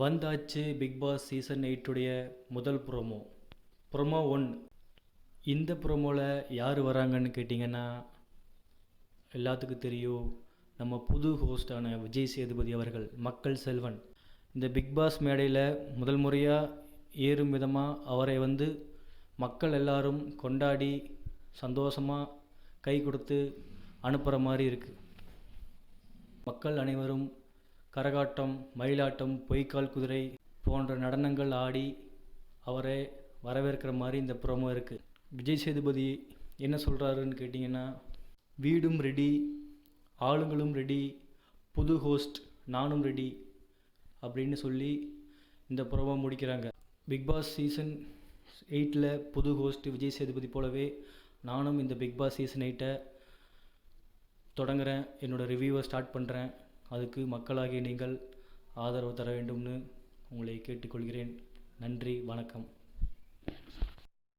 வந்தாச்சு big Boss season எயிட்டுடைய முதல் promo promo one இந்த ப்ரோமோவில் யார் வராங்கன்னு கேட்டிங்கன்னா எல்லாத்துக்கும் தெரியும் நம்ம புது ஹோஸ்டான விஜய் சேதுபதி அவர்கள் மக்கள் செல்வன். இந்த பிக் பாஸ் மேடையில் முதல் முறையாக ஏறும் விதமாக அவரை வந்து மக்கள் எல்லாரும் கொண்டாடி சந்தோஷமாக கை கொடுத்து அனுப்புகிற மாதிரி இருக்குது மக்கள் அனைவரும் கரகாட்டம் மயிலாட்டம் பொய்க்கால் குதிரை போன்ற நடனங்கள் ஆடி அவரை வரவேற்கிற மாதிரி இந்த ப்ரோமோ இருக்குது விஜய் சேதுபதி என்ன சொல்கிறாருன்னு கேட்டிங்கன்னா வீடும் ரெடி ஆளுங்களும் ரெடி புது ஹோஸ்ட் நானும் ரெடி அப்படின்னு சொல்லி இந்த ப்ரோமோ முடிக்கிறாங்க. பிக் பாஸ் சீசன் எயிட்டில் புது ஹோஸ்ட் விஜய் சேதுபதி போலவே நானும் இந்த பிக் பாஸ் சீசன் எயிட்டை தொடங்குறேன். என்னோடய ரிவ்யூவை ஸ்டார்ட் பண்ணுறேன் அதுக்கு மக்களாகிய நீங்கள் ஆதரவு தர வேண்டும்னு உங்களை கேட்டுக்கொள்கிறேன். நன்றி வணக்கம்.